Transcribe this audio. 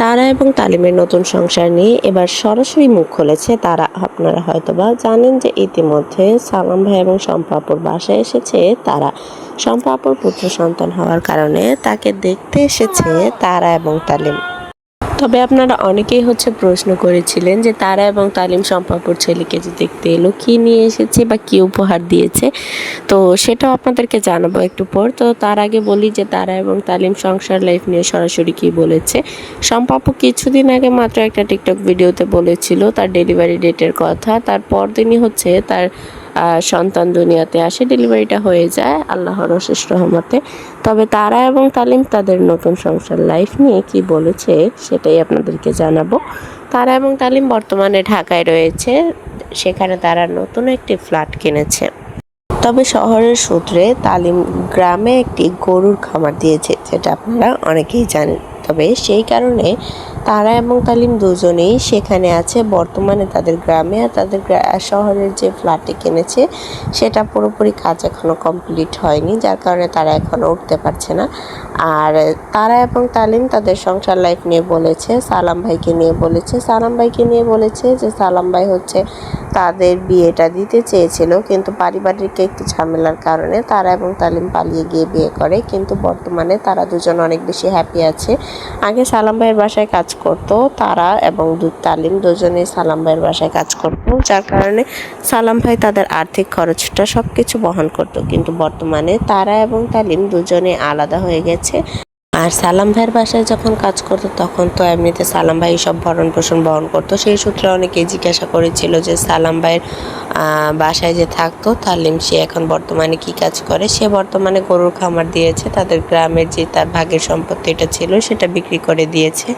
তারা এবং তালিমের নতুন সংসার নিয়ে এবার সরাসরি মুখ খুলেছে তারা। আপনারা হয়তোবা জানেন যে ইতিমধ্যে সালাম ভাই এবং শম্পাপুর বাসায় এসেছে তারা। শম্পাপুর পুত্র সন্তান হওয়ার কারণে তাকে দেখতে এসেছে তারা এবং তালিম। তবে আপনারা অনেকেই হচ্ছে প্রশ্ন করেছিলেন যে তারা এবং তালিম সম্পাপুর ছেলেকে যে দেখতে এলো, কি নিয়ে এসেছে বা কি উপহার দিয়েছে। তো সেটাও আপনাদেরকে জানাব একটু পর। তো তার আগে বলি যে তারা এবং তালিম সংসার লাইফ নিয়ে সরাসরি কি বলেছে। সম্পাপু কিছুদিন আগে মাত্র একটা টিকটক ভিডিওতে বলেছিল তার ডেলিভারি ডেটের কথা। তার পরদিনই হচ্ছে তার সন্তান দুনিয়াতে আসে, ডেলিভারিটা হয়ে যায় আল্লাহর অশেষ রহমতে। তবে তারা এবং তালিম তাদের নতুন সংসার লাইফ নিয়ে কি বলেছে সেটাই আপনাদেরকে জানাব। তারা এবং তালিম বর্তমানে ঢাকায় রয়েছে, সেখানে তারা নতুন একটি ফ্ল্যাট কিনেছে। তবে শহরের সূত্রে তালিম গ্রামে একটি গরুর খামার দিয়েছে, যেটা আপনারা অনেকেই জানেন। তবে সেই কারণে তারা এবং তালিম দুজনেই সেখানে আছে, বর্তমানে তাদের গ্রামে। আর তাদের শহরের যে ফ্ল্যাটে কিনেছে, সেটা পুরোপুরি কাজ এখনও কমপ্লিট হয়নি, যার কারণে তারা এখনও উঠতে পারছে না। আর তারা এবং তালিম তাদের সংসার লাইফ নিয়ে বলেছে, সালাম ভাইকে নিয়ে বলেছে। সালাম ভাইকে নিয়ে বলেছে যে, সালাম ভাই হচ্ছে তাদের বিয়েটা দিতে চেয়েছিল, কিন্তু পারিবারিক একটু ঝামেলার কারণে তারা এবং তালিম পালিয়ে গিয়ে বিয়ে করে, কিন্তু বর্তমানে তারা দুজন অনেক বেশি হ্যাপি আছে। আগে সালাম ভাইয়ের বাসায় কাজ করতো, তারা এবং তালিম দুজনেই সালাম ভাইয়ের বাসায় কাজ করতো, যার কারণে সালাম ভাই তাদের আর্থিক খরচটা সব কিছু বহন করতো। কিন্তু বর্তমানে তারা এবং তালিম দুজনে আলাদা হয়ে গেছে। আর সালাম ভাইয়ের বাসায় যখন কাজ করতো, তখন তো এমনিতে সালাম ভাই সব ভরণ পোষণ বহন করতো। সেই সূত্রে অনেকেই জিজ্ঞাসা করেছিল যে সালাম ভাইয়ের বাসায় যে থাকতো, তালিম সে এখন বর্তমানে কি কাজ করে? সে বর্তমানে গরুর খামার দিয়েছে, তাদের গ্রামের যে তার ভাগের সম্পত্তিটা ছিল, সেটা বিক্রি করে দিয়েছে।